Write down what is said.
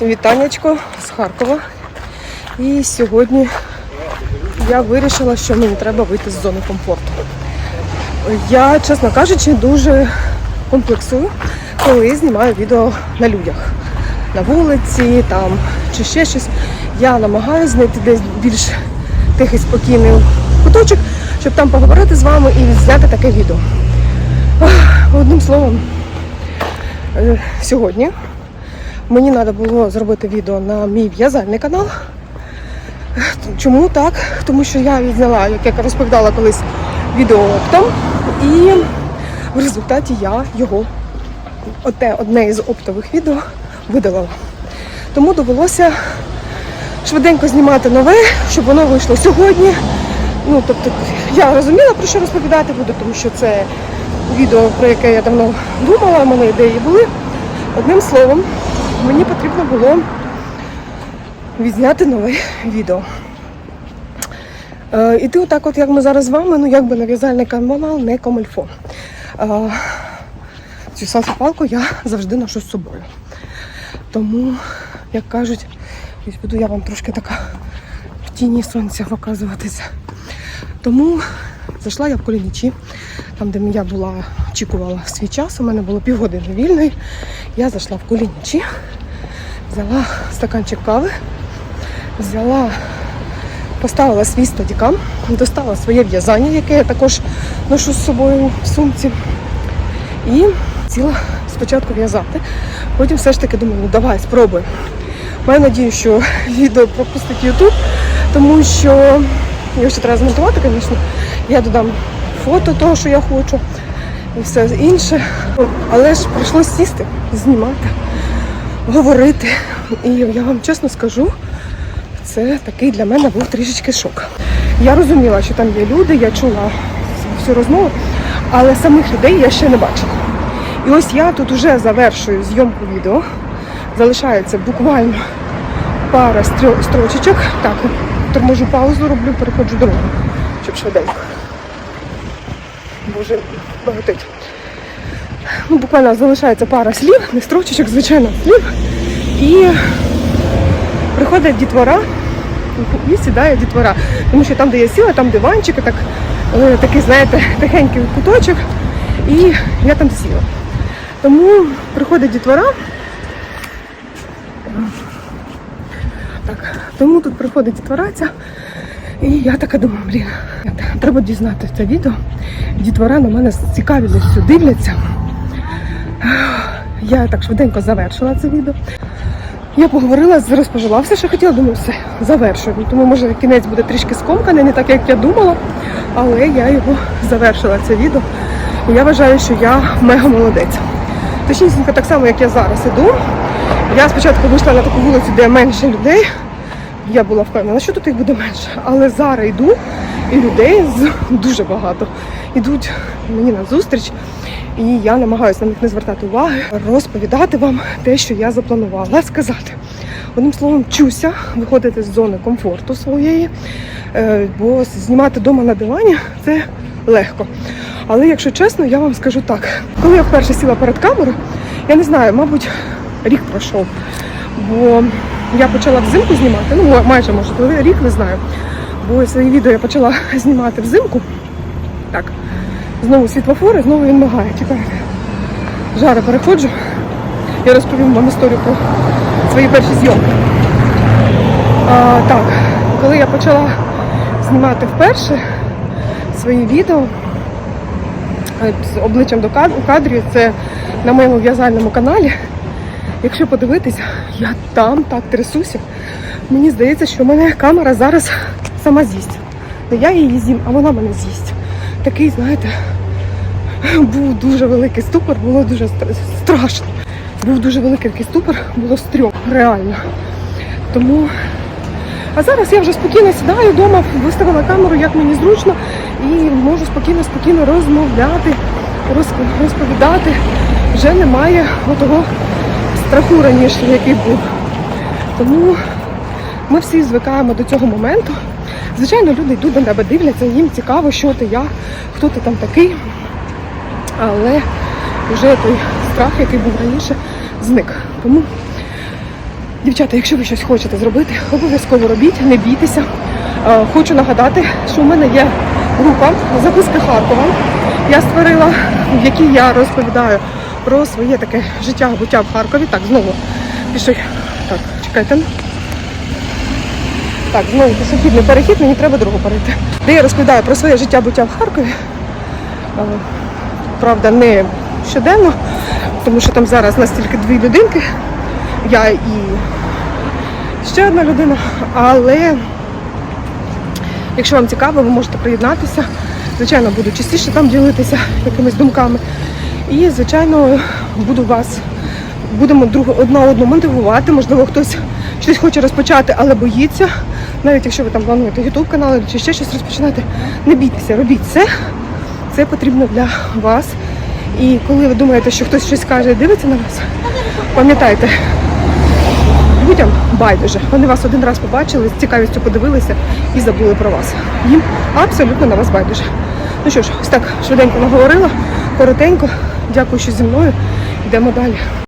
Всім вітаннячко з Харкова. І сьогодні я вирішила, що мені треба вийти з зони комфорту. Я, чесно кажучи, дуже комплексую, коли знімаю відео на людях. На вулиці там чи ще щось. Я намагаюся знайти десь більш тихий спокійний куточок, щоб там поговорити з вами і зняти таке відео. Одним словом, е, сьогодні мені треба було зробити відео на мій в'язальний канал. Чому так? Тому що я відзняла, як я розповідала колись, відео оптом, і в результаті я його одне, одне із оптових відео видалила. Тому довелося швиденько знімати нове, щоб воно вийшло сьогодні. Ну, тобто, я розуміла, про що розповідати буду, тому що це відео, про яке я давно думала, в мене ідеї були. Одним словом, мені потрібно було відзняти нове відео. Е, іти отак, от як ми зараз з вами, ну якби на в'язальний канал не комельфо. Е, цю салфі-палку я завжди ношу з собою. Тому, як кажуть, ось буду я вам трошки така в тіні сонця показуватися. Тому зайшла я в Колінічі, там, де я була, очікувала свій час. У мене було півгодини вільної. Я зайшла в Колінічі, взяла стаканчик кави, взяла, поставила свій стадікам, достала своє в'язання, яке я також ношу з собою в сумці. І ціла спочатку в'язати. Потім все ж таки думаю, ну давай, спробуй. Маю надію, що відео пропустить YouTube, тому що його ще треба змонтувати, звісно. Я додам фото того, що я хочу, і все інше. Але ж прийшлося сісти, знімати, говорити. І я вам чесно скажу, це такий для мене був трішечки шок. Я розуміла, що там є люди, я чула всю розмову, але самих людей я ще не бачила. І ось я тут вже завершую зйомку відео. Залишається буквально пара строчечок. Так, торможу паузу, роблю, переходжу дорогу, щоб швиденько. Боже, багатить. Ну, буквально залишається пара слів, не строчечок, звичайно, слів. І приходить дітвора і сідає дітвора. Тому що там, де я сіла, там диванчик, так, е, такий, знаєте, тихенький куточок. І я там сіла. Тому приходить дітвора. Так, тому тут приходить дітвора ця. І я така думаю, блін, треба дізнати це відео. Дітвора на мене з цікавістю дивляться. Я так швиденько завершила це відео. Я поговорила, розповіла все, що хотіла, думаю, все, завершую. Тому може кінець буде трішки скомканий, не так, як я думала, але я його завершила, це відео. І я вважаю, що я мега молодець. Точнісінько так само, як я зараз іду. Я спочатку вийшла на таку вулицю, де менше людей. Я була впевнена, що тут їх буде менше. Але зараз йду, і людей дуже багато. Ідуть мені на зустріч, і я намагаюся на них не звертати уваги, розповідати вам те, що я запланувала сказати. Одним словом, чуся виходити з зони комфорту своєї, е, бо знімати вдома на дивані це легко. Але якщо чесно, я вам скажу так: коли я вперше сіла перед камерою, я не знаю, мабуть, рік пройшов. Бо я почала взимку знімати, ну майже може, рік не знаю. Бо свої відео я почала знімати взимку. Так, знову світлофори, знову він мигає. Чекайте. Жара переходжу. Я розповім вам історію про свої перші зйомки. А, так, коли я почала знімати вперше свої відео е, з обличчям до кад- у кадрі, це на моєму в'язальному каналі. Якщо подивитися, я там так трясуся. Мені здається, що в мене камера зараз сама з'їсть. Не я її з'їм, а вона мене з'їсть. Такий, знаєте, був дуже великий ступор, було дуже стра- страшно. Був дуже великий ступор, було стрьом, реально. Тому. А зараз я вже спокійно сідаю вдома, виставила камеру, як мені зручно, і можу спокійно, спокійно розмовляти, розповідати. Вже немає того страху раніше, який був. Тому ми всі звикаємо до цього моменту. Звичайно, люди йдуть до тебе, дивляться, їм цікаво, що ти я, хто ти там такий. Але вже той страх, який був раніше, зник. Тому Дівчата, якщо ви щось хочете зробити, обов'язково робіть, не бійтеся. Е, Хочу нагадати, що в мене є група записки Харкова. Я створила, в якій я розповідаю про своє таке життя, буття в Харкові. Так, знову пішов. Так, чекайте. Так, знову пішохідний перехід, мені треба дорогу перейти. Де я розповідаю про своє життя буття в Харкові. Е, Правда, не щоденно, тому що там зараз настільки дві людинки. Я і ще одна людина. Але якщо вам цікаво, ви можете приєднатися. Звичайно, буду частіше там ділитися якимись думками. І, звичайно, буду вас, будемо друг одна одну мотивувати. Можливо, хтось щось хоче розпочати, але боїться. Навіть якщо ви там плануєте YouTube канал чи ще щось розпочинати, не бійтеся, робіть це. Це потрібно для вас. І коли ви думаєте, що хтось щось каже, дивиться на вас, пам'ятайте, людям байдуже. Вони вас один раз побачили, з цікавістю подивилися і забули про вас. Їм абсолютно на вас байдуже. Ну що ж, ось так швиденько наговорила, коротенько. Дякую, що зі мною. Йдемо далі.